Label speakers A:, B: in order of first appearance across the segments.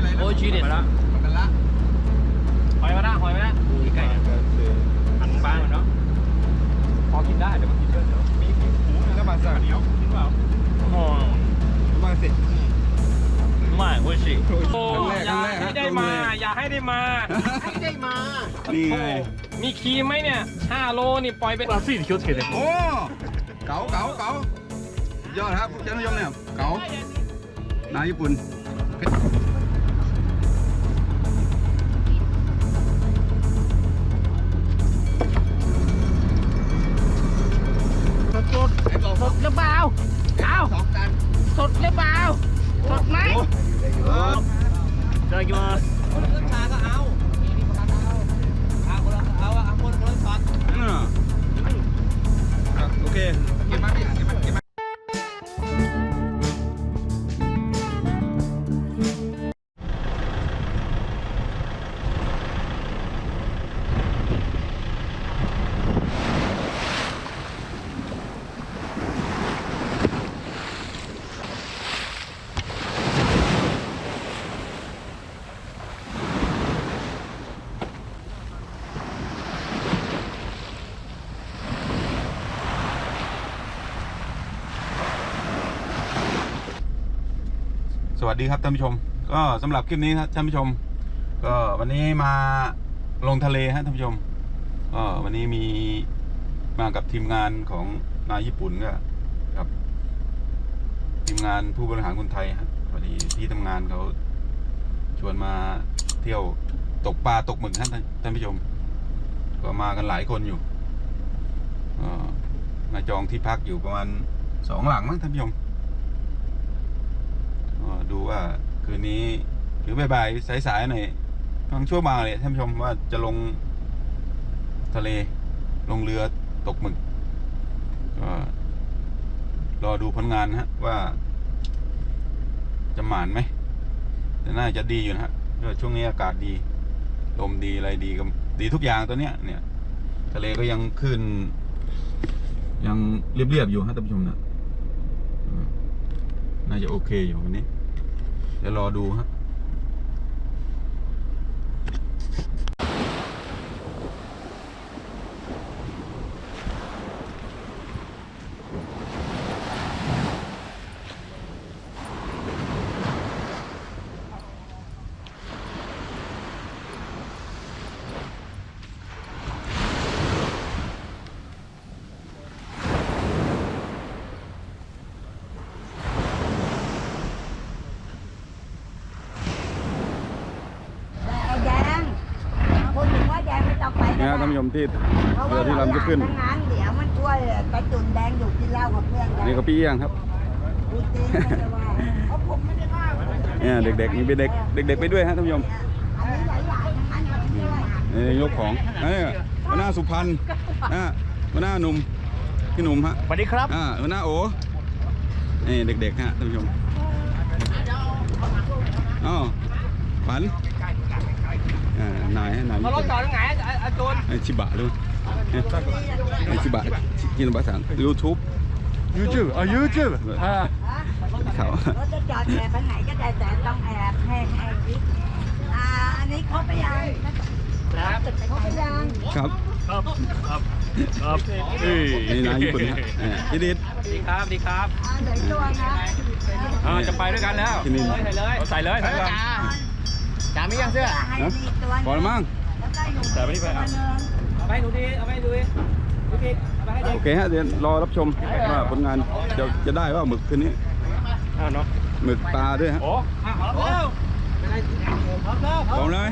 A: อะไรนะ
B: โอ้ชีเด็ดมาแล้ว
A: มันกันละ
B: หอยมาแล้วหอยมาแล้วไก่หันบางเนาะพอกินได้เดี๋ยวมันกินเยอะเดี๋ยวมีมีหมู
A: ก็มาสั่ง
B: เหนียวกินเปล่าอ๋อ
A: มาสิ
B: ไม่เว้ยสิโอ้
A: ครั้งแรก
B: อย่า
A: ครั้งแรก
B: ให้ได้มา อย่าให้ได้มา
C: ให้ได้มา
A: นี่ไง
B: มีครีมไหมเนี่ย5โลนี่ปล่อยไปมาสิคิวเทเลย
A: โอ้เก๋าเก๋าเก๋ายอดครับท่านผู้ชมเนี่ยเก๋านายญี่ปุ่น
C: สดสดหรือเปล่าเอาสดหรือเปล่าสดไหม
B: เจอกี่มา
A: วัสดีครับท่านผู้ชม ก็สำหรับคลิปนี้ครับท่านผู้ชม ก็วันนี้มาลงทะเลฮะท่านผู้ชมก็วันนี้มีมากับทีมงานของนายญี่ปุ่นก็กับ ทีมงานผู้บริหารคนไทยฮะพอดีที่ทำงานเขาชวนมาเที่ยวตกปลาตกหมึกฮะท่านท่านผู้ชม ก็มากันหลายคนอยู่ก็มาจองที่พักอยู่ประมาณสองหลังมั้งท่านผู้ชม ดูว่าคืนนี้หรือบ่ายๆสายๆหน่อยบางช่วงบางเลยท่านผู้ชมว่าจะลงทะเลลงเรือตกหมึกก็รอดูผลงานฮะว่า จะหมานไหมแต่น่าจะดีอยู่นะฮะเพราะช่วงนี้อากาศดี ลมดีอะไรดีก็ดีทุกอย่างตัวเนี้ย เนี่ย ทะเลก็ยังขึ้น ยังเรียบๆอยู่ฮะท่านผู้ชมนะน่าจะโอเคอยู่วันนี้ เดี๋ยวรอดูฮะ
D: ไอ้แดงพูดถึงว่าแดงไม่ต้องไป
A: เนี่ยท่านผู้ชมที่
D: เพราะ
A: เรื
D: ว่า
A: อที่
D: เรา
A: ลำจะขึ้น
D: ทั้งนั้นเดี๋ยวมันช่วยกระจุนแดงอยู่กินเหล้ากับเพื่อนกัน
A: นี่ก็พี่เอี้ยงครับ
D: พูดจริงไม่ได้ว่า เพราะผมไม่ได้ว่า
A: เนี่ยเด็กๆมีเด็กเด็กๆไปด้วยฮะท่านผู้ชม
D: อันนี้หลายๆทั้งนั้นมาช่วย
A: นี่ยกของนี่หัวหน้าสุพรรณนะหัวหน้าหนุ่มพี่หนุ่มฮะ
B: สวัสดีครับ
A: อ่าหัวหน้าโอนี่เด็กๆฮะท่านผู้ชมอ้าวฝันอ่านายฮะนาย
B: มารถจอดตรงไหนอาจูน
A: ไอชิบะด้วยเนี่ยไอชิบะกินภาษายูทูบ
B: ยูทูบอ๋อยูทูบอ่า
A: เขา
D: รถจะจอดแอบไปไหนก็ได้แต่ต้องแอบให้ให้คิดอ่าอันนี้ครบไปยัง
B: ครับ
D: ครบไปยัง
A: ครับ
B: ครับครับครับเอ้ย
A: นี่นายญี่ปุ่นฮะอ่าพี่ดิด
B: ดีครับดีครับ
D: อ่าเดี๋ยวตัวนะ
B: อ่าจะไปด้วยกันแล้ว
A: ที่นี่
B: ใส่เลยใส่เลยใส่เลย
C: จ่ามียังเสื้อ
D: ให้ดีตัว
A: พอแล้วมั้ง
D: แล้วก็อยู่
B: แต่ไม่ได้ไปเอาเอาไปหนูดีเอาไปดูดิดูดิเอาไปให้เด็ก
A: โอเคฮะเดี๋ยวรอรับชมว่าผลงานจะจะได้ว่าหมึกคืนนี้
B: อ้าวเนาะ
A: หมึกปลาด้วยฮะ
B: โอ้อ้าวเอาแล้วเอาแล้ว
A: พร้อมเลย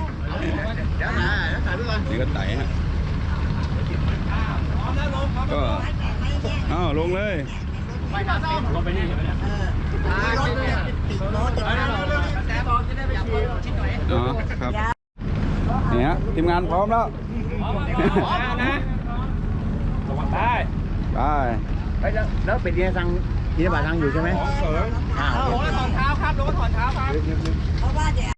C: เดี๋ยวนะเดี๋ยวถ่ายรูปก่อน
A: นี่ก็ไต่ฮะ
B: เอาแล้วลงครับ
A: ก็อ้าวลงเลย
B: ลงไปนี่ใช่ไหมเนี่ย
D: รถเนี่ยติดรถติดรถ
B: แต่บอกจะได้ไปฉี่ชิ้นหน่อย
A: อ๋อครับนี่ฮะทีมงานพร้อมแล้ว
B: พร้อมแล้วนะระวังได้
A: ไป
C: ไปแล้วแล้วเป็ดเนี่ยสั่ง ที่บาทสั่งอยู่ใช่ไหมอ่า
B: เอาลงแล้วถอนเท้าครับลงแล้วถอนเท้าครับ
D: เพราะว่าเดี๋ยว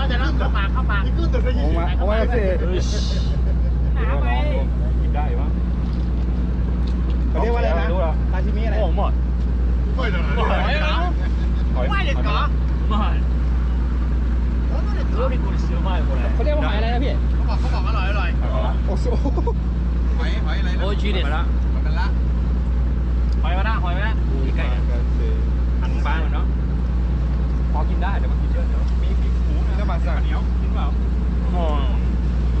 A: มาโอ้ยสิ
B: หนาไปกินได้ปะ
E: เขาเรียกว่าอะไรนะซาชิมิอะไร
B: โอ้หมดไม่เลยไม่เลยไม่เลยกะไม่รู้นี่คุณซื้อมาคนไหน
E: เขาเรียกว่าหอยอะไรนะพี่
A: โอ้โหหอยหอยอะไรนะ
B: โอ้ชีเด็ดมาละ
A: มันละ
B: หอยมาละหอยมาละไก่หันบ้านเนาะพอกินได้แต่ว่ากินเยอะเดี๋ยว まい。さう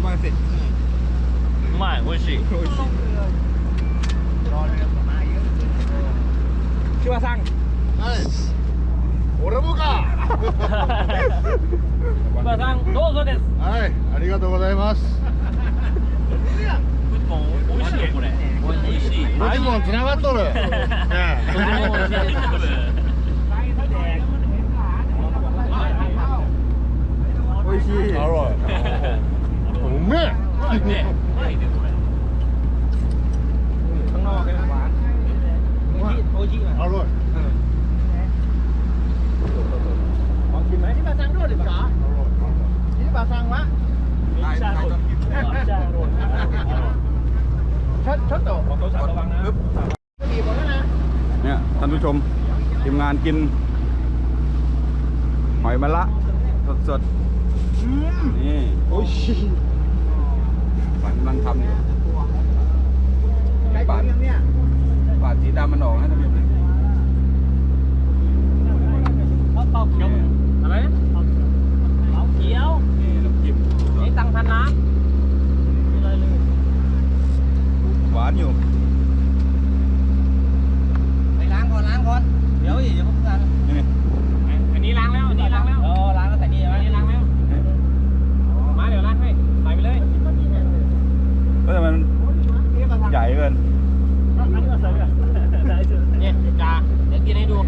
B: まい。せうまい。
A: 美味し
B: い。美味しい。
E: 千葉さんはい。
F: 俺もか
B: 千さんどうぞです
F: はい。ありがとうござい。ます
B: 美。ジ
F: もつながっとる。
B: 美味しいです
E: โอ้ยชี
F: え。あら。うめえ。
B: ねこれ
E: ข้างนอกเลยหวานโอ้ยชีอ่ะ
F: あら。
E: ลองกินไหมที่มาสั่งด้วยหรือเปล่าที่มาสั่งมะ
A: ใช่ใช่ต้องกิน
E: ช็อตช็อตโต
A: ปึ๊บ
E: มีหมดแล้วนะ
A: เนี่ยท่านผู้ชมทีมงานกิน หอยมะละสดๆ นี่
E: โอ้ยชี
A: ฝันกำลังทำอยู่
E: ไก่กินยังเนี่ย
A: ปาดสีดำมันออกนะท่านผู้ชม
B: เขาเต้าเขียวอะไรนะเต้าเขียว
A: นี่น้ำจิ้ม
B: นี่ตังพันน้ำนี่เลยเลย
A: หวานอยู่
E: ไปล้างก่อนล้างก่อนเดี๋ยวอย่าเพิ่งกัน
A: นี่
B: อันนี้ล้างแล้วอันนี้ล้างแล้ว
E: เออล้างแล้วใส่นี่ใช่ไหม
B: อันนี้ล้างแล้วมาเดี๋ยวล้างให้ใส่ไปเลย
A: ก็แต่มันใหญ่เกิน
B: เนี่ยจ่าเดี๋ยวกินให้ดู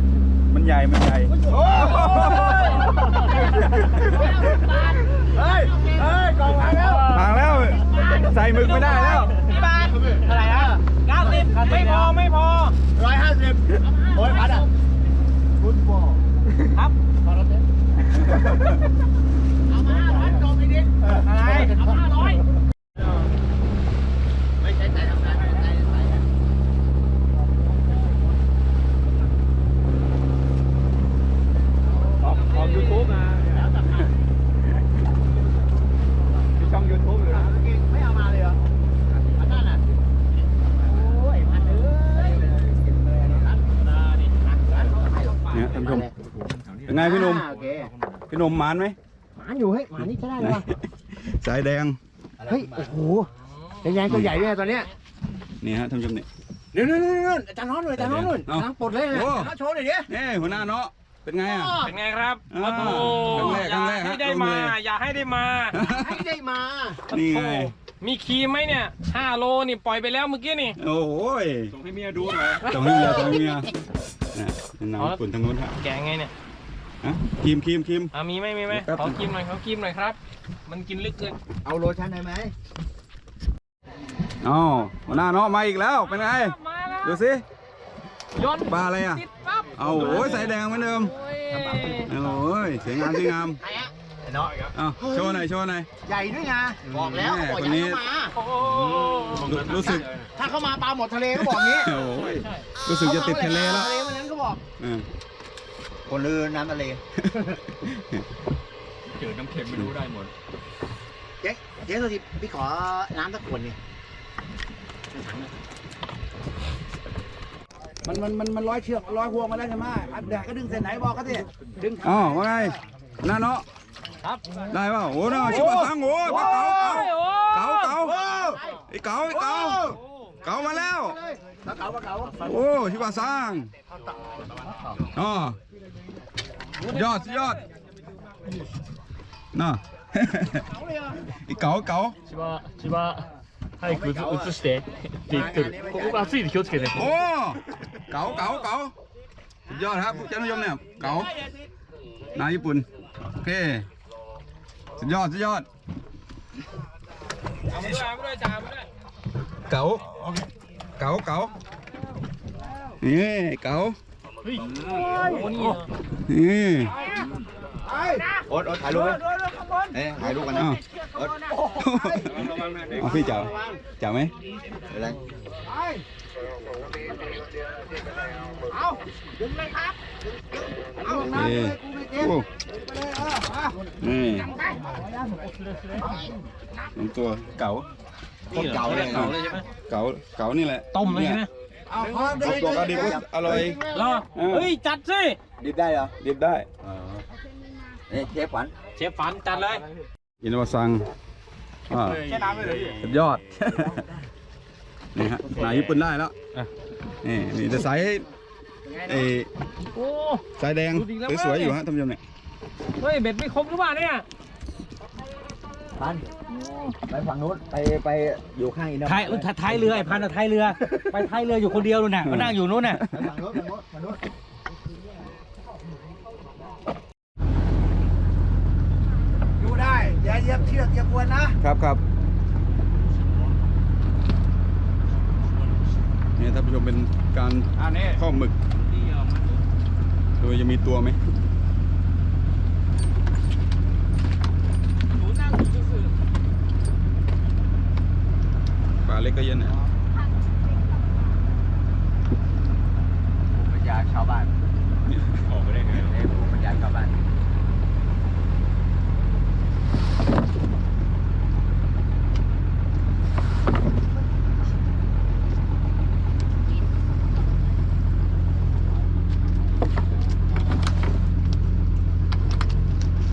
A: มันใหญ่ มันใหญ่
E: เฮ้ย เฮ้ยกล่องล้างแล้ว
A: ทางแล้ว ใส่หมึกไม่ได้แล้ว
B: พี่บาทเท่าไหร่อะเก้าสิบไม่พอไม่พอ
E: ร้อยห้าสิบโอ้ยพัดอะฟุตบอล
B: ครับ
E: เอามาห้าร้อยจบไปดิ
B: อะไรเอาห้าร้อย
E: ไม่ใช่ใจทำงานใจใจ
B: ออกออกยูทูบนะ
A: ที่ช่องยูทูบเลย
E: ไม่เอามาเลยเหรออันนั้นอะโอ้ยพันเอ้ยกินเลยนะ
A: เนี่ยท่านผู้ชม เป็นไงพี่หนุ่ม
E: โอเค
A: พี่หนุ่มหมานไหม
E: หมาอยู่เฮ้ยหมานี่ใช้ได้เลยวะ
A: สายแดง
E: เฮ้ยโอ้โหแดงๆตัวใหญ่ด้วยตอนเนี้ย
A: นี่ฮะท่านผู้ชมนี่
E: เดี๋ยวๆๆๆอาจารย์น้องหน่อยอาจารย์น้องหน่อย
A: เอา
E: ล้างปลดเลยนะ
A: โอ้
E: อาจารย์น้องโชว์หน่อยดิ
A: นี่หัวหน้าเนาะ เป็นไงอะ
B: เป็นไงครับ
A: อ่า
B: โอ้โห
A: ครั้งแรก
B: อย่า
A: ครั้งแรก
B: ให้ได้
A: ฮะ
B: มา
A: ลงเลย
B: อย่าให้ได้มา
E: ให้ได้มา
A: นี่ไง
B: โอ้โหมีครีมไหมเนี่ยห้าโลนี่ปล่อยไปแล้วเมื่อกี้นี่
A: โอ้โหย
B: ส่งให้เมียดูหน่อย
A: ตรงนี้เมียตรงนี้เมียนะเป็นน้ำญี่ปุ่นทางนู้นฮะ
B: แกะไงเนี่ย
A: ฮะครีมครีมครีม
B: อะมีไหมมีไหม
A: แป๊บ
B: ขอครีมหน่อยขอครีมหน่อยครับ มันกินลึกเกิน
E: เอาโลชั่นได้ไหม
A: อ๋อหัวหน้าเนาะมาอีกแล้ว เป็นไง
B: มาแล้ว
A: ดูสิ
B: ยนต์
A: ปลาอะไรอะ
B: ติดปั๊บ
A: เอาโอ้ยสายแดงเหมือนเดิม
B: โอ้ย
A: โอ้ยสวยงามสวยงาม
E: ใครอะเนาะ
A: เอาโชว์หน่อยโชว์หน่อย
E: ใหญ่ด้วยไงบอกแล้ว
A: แม่
E: บอก
A: ค
E: อนย่า
A: นี้
E: ให้เข้ามา
B: โอ้โห
A: รู้รู้สึก
E: ถ้าเข้ามาปลาหมดทะเลก็บอกงี้
A: โอ้ยรู้สึกจะติดทะเลแล้ว
E: ทะเลวันนั้นก็บอก
A: เออ
E: คนลือน้ำทะเล
B: เจอน้ำเค็มไม่รู้ได้หมด
E: เจ๊เจ๊ตัวทีพี่ขอน้ำสักขวดนี่มันมันมันมันร้อยเชือกร้อยห่วงมาแล้วใช่ไหมอัดแดกก็ดึงเส้นไหนบอกเขาสิดึง
A: อ๋อว่าไงหัวหน้าเนาะ
B: ครับ
A: ได้เปล่าโอ้เนาะชิบะซังโอ้ยปลาเก๋าเก๋าเก๋าเก๋าไอ้เก๋าไอ้เก๋าเก๋ามาแล้ว
E: ปลาเก๋าปลาเก๋า
A: โอ้ชิบะซังอ๋อสุด ยอดสุดยอดน่ะ ไอ้เก๋าเก๋า
G: 千葉千葉早く映映してって言ってるここ熱いんで気をつけて
A: โอ้เก๋าเก๋าเก๋าสุดยอดครับท่านผู้ชมเนี่ยเก๋านายญี่ปุ่นโอเคสุดยอดสุดยอด
B: เอามาด้วยเอามาด้วยจ่าเอามาด้วย
A: เก๋าเก๋าเก๋านี่เก๋า
B: โอ้ นี่
A: นี่
E: โอ๊ตโอ๊ตถ่ายรูปไหมเอ้ยถ่ายรูปกันนะ
A: อ้าวเอาพี่เจ๋าเจ๋าไหม
C: อะไร
A: เอ้โอ้นี่ลงตัวเก๋า
B: นี่เก่าเลยเก่าเลยใช่ไหม
A: เก๋าเก๋านี่แหละ
B: ต้มเลยใช่ไหม
A: เนี่ย ตัวกระดิบก็อร่อย
B: รอเฮ้ยจัดสิ
C: ดิบได้เหรอ
A: ดิบได้
C: นี่เชฟขวัญ
B: เชฟฝันจัดเลย
A: อินวาซังอ่า
B: แค่น้ำเลยเหรอ
A: สุดยอดนี่ฮะนายญี่ปุ่นได้แล้ว
B: อะ
A: นี่นี่จะใส่เออ
B: โอ้
A: สายแดง
B: ดูดีแล้ว
A: สวยๆ
B: เว้ย
A: อยู่ฮะท่านผู้ชมเนี่ย
B: เฮ้ยเบ็ดไม่ครบหรือเปล่าเนี่ย
C: พันไปฝั่งนู้นไปไปอยู่ข้างอินโด
B: ท้ายอุ๊ยท้ายเรือไอ้พันอะท้ายเรือ ไปท้ายเรืออยู่คนเดียวนู่นน่ะมานั่งอยู่นู้นน่ะ
C: ไปฝั่งนู้นฝั่งนู้นฝั่งนู้นอยู่ได้ อย่าเหยียบเชือกอย่ากวนนะ
A: ครับครับนี่ท่านผู้ชมเป็นการ
B: อันนี้
A: ข้อหมึก โดยจะมีตัวไหม
B: หนูนั่งอยู่ซื่อ
A: ปลาเล็กก็เย็นนะ
C: ภูมิปัญญาชาวบ้าน
B: ออกไปได้ไง
C: นี่ภูมิปัญญาชาวบ้าน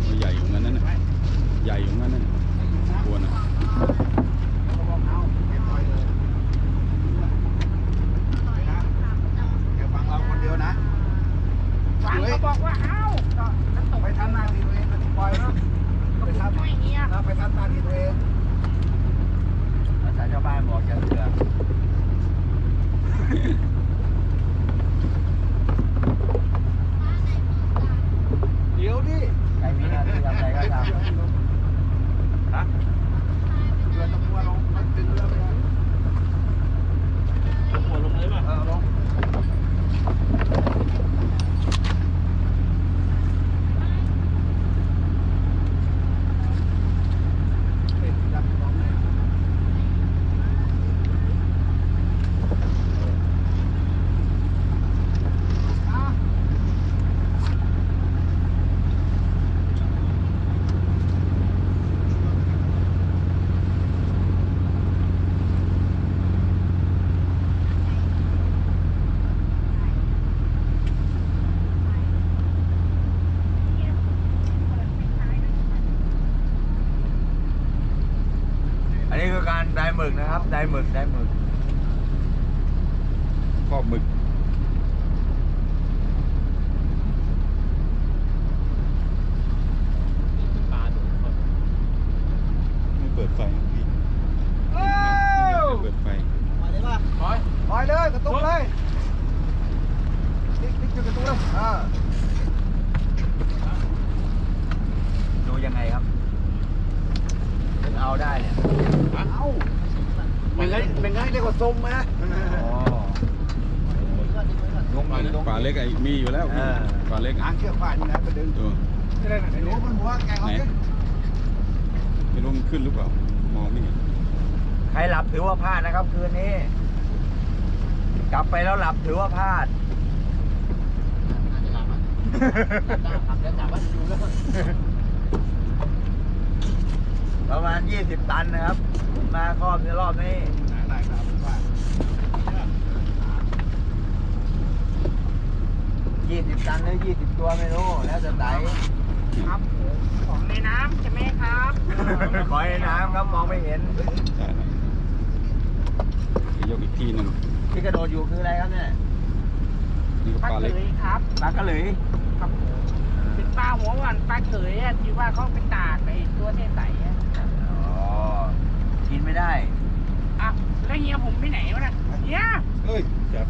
A: ตัวใหญ่อยู่งั้นนั่นน่ะใหญ่อยู่งั้นนั่นน่ะตัวน่ะ
C: เดี๋ยวฟังเราคนเดียวนะฟังเขาบอกว่าเอ้าไปทำหน้าที่ตัวเองไปปล่อยนะไปทำไม่เงี้ยไปทำหน้าที่ตัวเองภาษาชาวบ้านบอกอย่าเสือเดี๋ยวดิใครมีหน้าที่ทำอะไรก็ทำฮะเรือตะกัวลงมันดึงเรือไปแล้ว
B: หัวลงเลยป่ะ
C: เออลง อันนี้คือการได้หมึกนะครับ ได้หมึกได้หมึก
A: ครอบหมึก
B: ปลาดุก
A: ไม่เปิดไฟนะพี่ไม่เปิดไฟ
B: ปล่อย
C: ปล่อยเลยกระตุกเลยติ๊กติ๊กจุดกระตุกเลยอ่าดูยังไงครับถึงเอาได้เนี่ย เอาเป็นไงเป็นไงได้กว่าส้มไหมอ๋อ ลง
A: ปลา
C: มาลง
A: ปลาเล็กไอ้มีอยู่แล้วพี่
C: เออ
A: ปลาเล็ก
C: อ่า
A: อะ
C: งเชือกฟาดนี่นะไปดึง
A: ตัว
C: ไอ้หนูมันหัวแกเขา
A: ไหน
C: ดิ
A: ไม่รู้มันขึ้นหรือเปล่ามองไม่เห็น
C: ใครหลับถือว่าพลาดนะครับคืนนี้ กลับไปแล้วหลับถือว่าพลาดประมาณ 20 ตันนะครับ มาครอบในรอบนี้ 20ตันหรือ20ตัวไม่รู้ แล้วจะไต
H: ครับของในน้ำใช่ไหมครับ
C: ขอให้น้ำครับมองไม่เห็น
A: ใช่ครับไปยกอีกทีหนึ่ง
C: ที่กระโดดอยู่คืออะไรครับเนี่ย
A: นี่ก็
H: ปลา
A: ปลา
H: เข
A: เล็ก
H: ยครับ
C: ปลากระหลือ
H: ครับเป็นปลาหัวหวานปลาเขยอะที่ว่าเขาไปตากไอ้ตัวใสๆอะ
C: อ๋อกินไม่ได้
H: อะแล้วเฮียผมไปไหนวะเนี่ยเฮีย
A: เฮ้ยจับ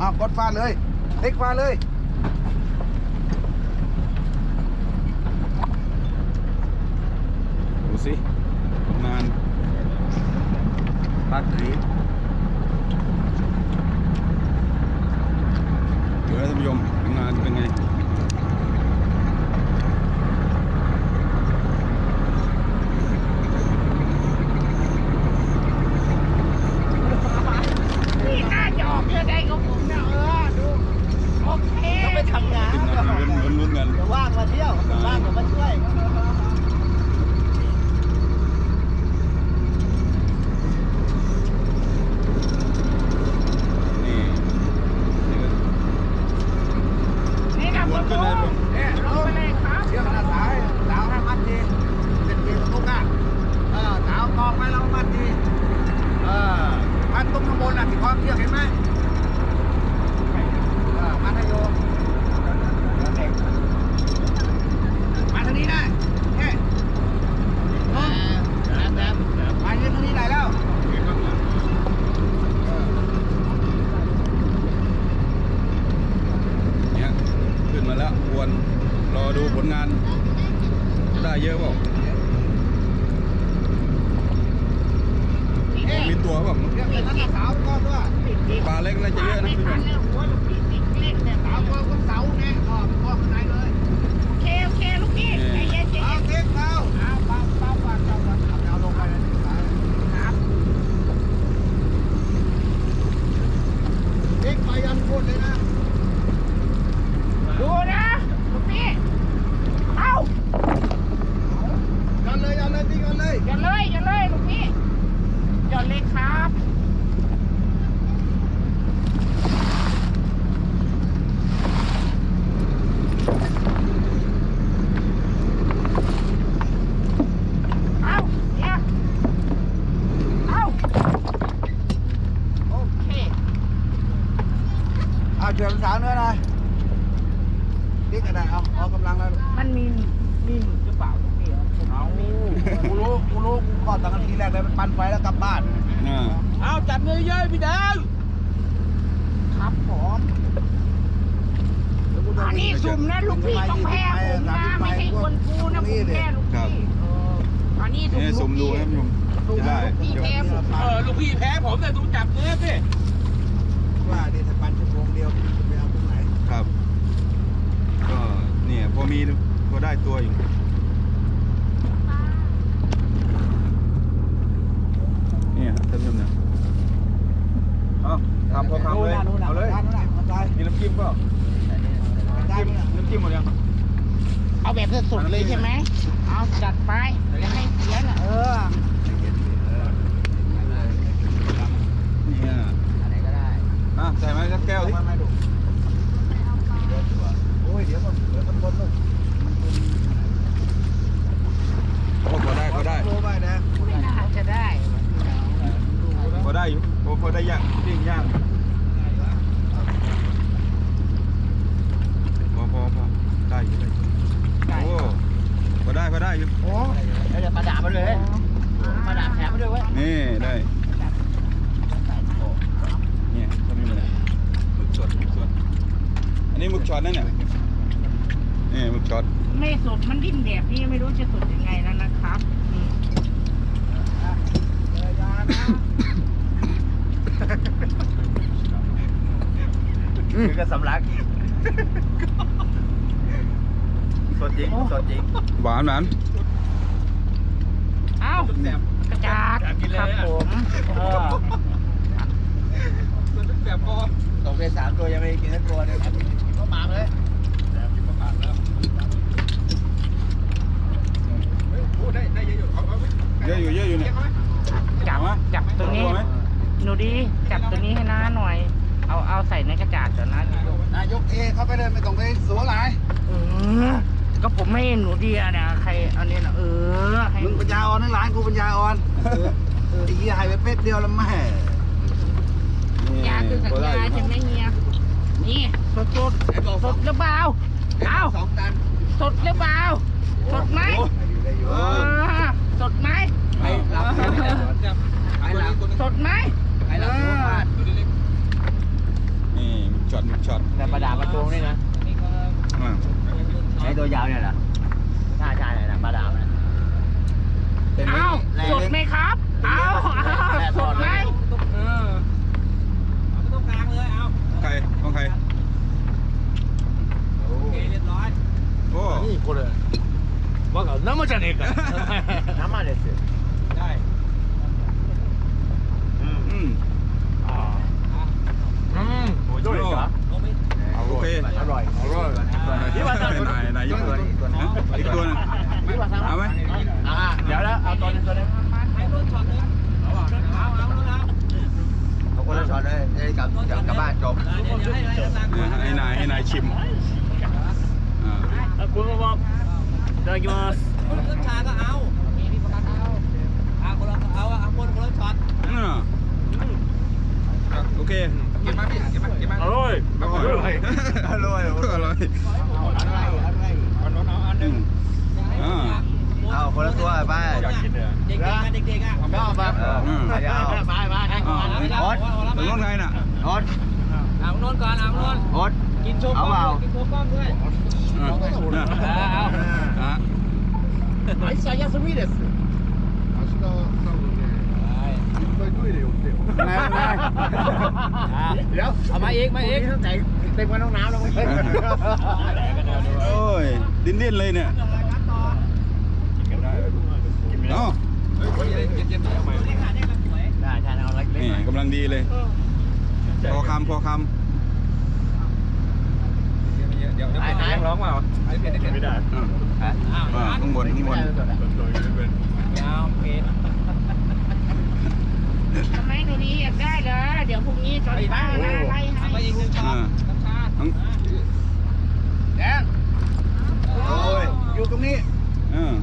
C: อะกดฟาดเลยเล็กฟาดเลย
A: ดูสินาน
C: ปลากระหลือ
A: เดี๋ยวนะท่านผู้ชมงานเป็นไงา
E: เที่ยวบ้านผมมาช่วย
A: ตัวแบบ
I: เรียกเป็นนักสาวก็ด้วย
A: ปลาเล็กน่าจะเยอะนะท่านผู้ชม
H: หัวลูกพี่ติดเล่นเนี่ย
I: สาวก็ต้องเสาไงก็พ่อข้างในเลย
H: ยันเลยพี่ย็น
I: เอา
H: เย็น
I: เด็กเอาเอาเบาเบาก่อนเบาก่อนเอาเอาลงไปเลย
H: อ
I: ย่า
H: เลยครับเอาเนี่ยเอาโอเค
I: เอาเชิญสาวเนื้อหน่อยดิ๊กอะไรเอาเอากำลังแล้ว
H: มันมีมีหมึกหรือเปล่าลูกพี่ครับผม
I: เอากูรู้กูรู้กูก็ตั้งแต่ทีแรกเลยมันปั่นไฟแล้วกลับบ้าน
A: อ่า
H: เอาจับเงยเยอะพี่ดาวครับผมอันนี้สุ่มนะลูกพี่ต้องแพ้ผมนะไม่ใช่คนกูนะผมแพ้ลูกพี่เอออันนี้สุ่ม
A: นี่
H: ลู
A: สุ่
H: ก
A: มดู
H: พี่
A: นะท่านผู้ชม
H: สุ่ม
A: จะได้
H: ลูกพี่แพ้ผม
I: เออลูกพี่ว่านี่ถ้าปั่นชั่วโมงเดียวจะไปเอาตรงไหน
A: ครับ ก็เนี่ยพอมีพอได้ตัวอยู่ เนี่ยท่านผู้ชมเนี่ยเอาทำพอทำเลยเอาเลย
I: ด้านนู้นน่ะมันได้
A: มีน้ำจิ้มเปล่า
I: ด้านนู้นน่ะ
A: น้ำจิ้มหมดยัง
H: เอาแบบสดๆเลยใช่ไหมเอาจัดไปอย่าให้เสียนะเออ
A: เนี่ย
I: อะไรก็ได้
A: อะใส่ไหมสักแก้วสิ
I: ไม่ไม่ดูโอ้ยเดี๋ยวมันเดี๋ยวมันบนลูก
A: โอ้พอได้พอได้
I: โลไปนะ
H: ไม่น่าจะได้
A: พอได้อยู่พอพอได้ย่างปิ้งย่างพอพอพอได้อยู่ได้อยู่โอ้พอได้พอได้อยู่
H: โอ้
I: แล้วจะมาด่ามันเลยมาด่าแถมมาด้วยเว้ย
A: นี่ได้เนี่ยทำนี่มาเลยหมึกสดหมึกสดอันนี้หมึกช็อตนั่นเนี่ยนี่หมึกช็อต
H: ไม่สดมันดิ้นแบบนี้ไม่รู้จะสดยังไงแล้วนะครับอืม
I: คือกระสำลักอีกสดจริงสดจริง
A: หวานหวาน
H: เอ้ากระจาดครับผมเออ
I: ตกไปสามตัวยังไม่ได้กินสักตัวเลยก็มาเลย
A: เยอะอยู่เยอะอยู่เนี่ย
H: จับ
A: เอาไหม
H: จับตัวนี้
A: เอาไหม
H: หนูดีจับตัวนี้ให้น้าหน่อย เอาเอาใส่ในกระจาดเดี๋ยวนะ
I: นายกเทเข้าไปเลยไม่ต้องไปสัวหลาย
H: เออก็ผมไม่ให้หนูดีอะเนี่ยใครอันนี้นะเออให้
I: มึงปัญญาอ่อนนั่นร้านกูปัญญาอ่อนไอ้เหี้ยหายไปเป๊กเดียวแล้วแม่
A: นี่
H: ยาคือสัญ
A: พอได้
H: ญา
A: อยู่
H: ใช่ไหมเฮียนี่สดสดสดหรือเปล่าเอา
I: สองตัน
H: สดหรือเปล่าสดไหม
I: ได้อยู่
H: เออสดไหม
I: ไปหลับไปหลับ
H: สดไหม
I: ไป หลับหัวฟาด
A: นี่หมึกช็อตหมึกช็อต
B: แต่ประดาประตูนี่นะ
A: อ่า
B: ไอ้ตัวยาวเนี่ยเหรอใช่ใช่เลยนะประดาเนี่ย
H: เอาสดไหมครับเอาเอาสดไหม
A: ใครของใครโอ้
F: 何これバカ生じゃねえか
B: 生ですよ
A: อืม
F: 음. 음. โดยคร
A: อบอ케 이.
B: อร่อย อร่อย
A: นี่ว่าจะ ไหนไหนอีกตัวหนึ่งฮะอีกตัวหนึงเอาไหม
B: อ่าเดี๋ยวแล้วเอาตัวนึงตัวนึงเอาคนละช้อนเลยจะได้กลับกลับกลับบ้านจบ
A: เนี่ยให้นายให้นายชิมอ่า
F: คุณก็บอกเดินกิมา
G: ส
B: คนละชาก็เอาเอาคนละเอาเอาคนคนลอช็อต อ
A: ่า โอเคเก็บมาพี่เก็บมาเก็บมา
F: อร่อย
A: อร่อย
F: อร่อย
A: อร่อยอร่อยอืมอ่า
B: เอาคนละตัวไปอยากกินเลยเด็กๆเด็กๆอะก็แบบ
A: อืม
B: ไปเอาไปไปให้ก่อน
A: อ่า
B: อด
A: ถึงน้องไทยน่ะ
B: อด
H: เอาโน่นก่อนเอาโน่น
B: อดกินโชว์เอาเปล่า
H: กินโชว์กล้องด้วย
A: อ่าอ่า
B: ไอ้ชายาสมิเดส
A: นายนาย
B: เดี๋ยวเอามาอีกมาอีก
C: ใจเต็มกันห้องน้ำแล้วมึง
A: โอ้ยดิ้นดิ้นเลยเนี่ยเอ้า
B: ได้ใช่เอาเล็ก
A: นี่กำลังดีเลยพอคำพอค
B: เดี๋ยวไหนร้องเปล่าไม่ได้
A: อะอ่าข้างบนข้างบน
B: เอาเพล
H: ทำไมหนูนี้อยากได้เหรอ เดี๋ยวพรุ่งนี้ตอนป้ามาไล่ให้
B: ไปอีกหนึ่งช็อ
A: อ่า
B: ต
A: ทั้ง
C: แดงโอ้ยอยู่ตรงนี้
A: เออ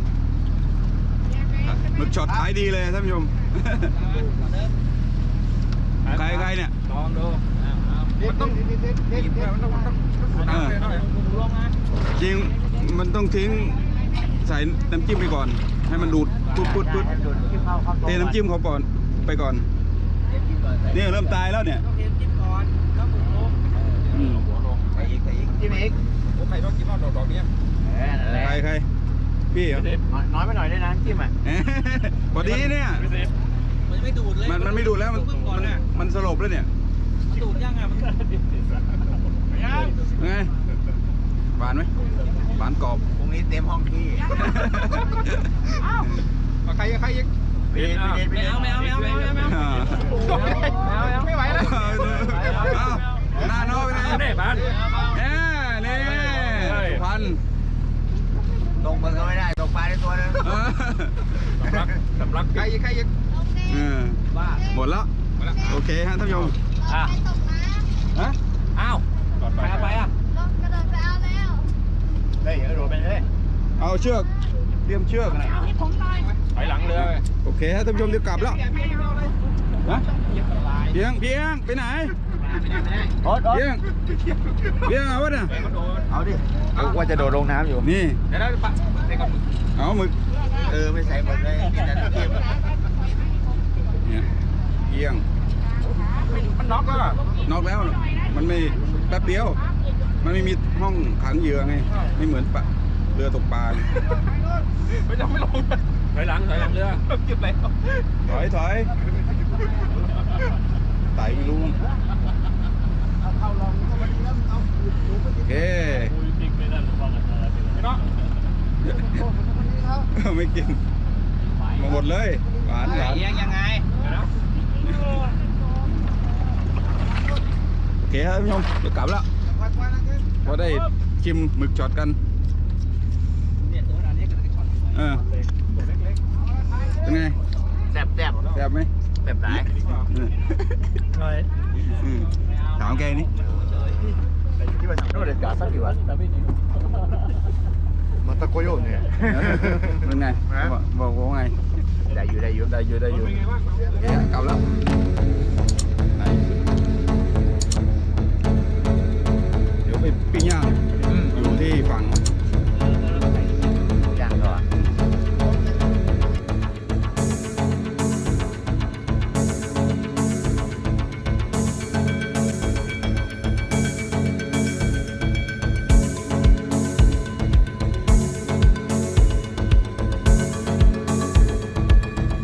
A: หมึกช็อตขายดีเลยท่านผู้ชม ใครใครเนี่ย
B: ลองดูมันต้องบีบมันต้องมันต้อง
A: เออ
B: ลงนะ
A: จริง มันต้องทิ้งใส่น้ำจิ้มไปก่อน ให้มันดูดปุ๊บปุ๊บปุ๊บเทน้ำจิ้มเขาก่อน ไปก่อนเนี่ยเริ่มตายแล้วเนี่ย
B: ต้องเทจิ้มก่อนแล้วหมูลง
A: อืม
C: ใส่อีกใส่อีกจิ้มอีก
B: ผมใครต้องกินรอบดอกๆเนี้ย
A: ใครใครพี่เหรอ
C: น้อยไปหน่อยด้วยนะจิ้มอะ
A: เอ๊ะพอดีเนี่ย
B: มันไม่ดูดเลย
A: มันมันไม่ดูดแล้วมัน
B: ก่อ
A: มันน
B: น่ะ
A: มันสลบแล้วเนี่ย
B: มันดูดยังอะมัน
A: ไงหวานไหมหวานกรอบ
C: พรุ่งนี้เต็มห้องที่
B: ใครใครอีก
C: ไปเด็ดไปเด็ดไป
B: ไม่
C: เด็ด
B: เอาไม่เอาไม่เอาไม่เอาไม่เอา
A: อ่า
B: ไม่ไหวแล้ว
A: เอาหน้าน้อยไปไหน
B: ได้บ้าน
A: เอ้นี่พัน
C: ตกมันก็ไม่ได้ตกปลาได้ตัวนึง
A: เออ
B: สำลักสำลักใครใครอีก
A: เออ
B: บ้า
A: หมดแล้วโอเคฮะท่านผู้ชม
B: อะ
A: ฮะ
B: อ้าวไปเอาไปอะ
C: เฮ้ยกระโดดไปเลย
A: เอาเชือกเตรียมเชือกนะ
H: เอาให้ผมหน่อย
B: ไปหลังเรือ
A: โอเคฮะท่านผู้ชมเดี๋ยวกลับแล้ว
B: ไม่เอาเลย
A: ฮะเพียงเพียงไปไหน
C: โอ๊ตโอ๊ต
A: เพียงเพียงเอาวะเนี่ย
C: เอาดิเอาว่าจะโดดลงน้ำอยู่
A: นี่
B: เดี๋ยวเราปะเด็กกับ
A: เอาหมึก
C: เออไม่ใส่หมดเลยกินแต่น้ำจิ้ม
A: เนี่ยเพียง
B: มันน็อกแล้ว
A: นอกแล้ว มันไม่แป๊บเดียว มันไม่มีห้องขังเหยื่อไง ไม่เหมือนปะเรือตกปลาไง
B: ไม่ต้องไม่ลง ถอยหลังถอยหลังเรือจุดไหน
A: ถอยถอยไต่ไม่รู้โอเค
B: เนาะ
A: ไม่กินมาหมดเลยหวานหวาน
B: เอียงยังไง
A: โอเคครับท่านผู้ชมเดี๋ยวกลับแล้วพอได้ชิมหมึกช็อตกัน
B: เนี่ยตัวนั้นนี่ก็ได้ช็อต
A: เอ ไห
C: มแบ
A: บไหน rồi ถามแกนี่
C: Kiva さんどうですかさっきはまた来ようねเป็
A: นไงบอกบอกว่าไง
C: ได้อยู่ได้อยู่
A: ได้อยู่ได้อยู่เก่าแล้ว เดี๋ยวไปปิ้งย่าง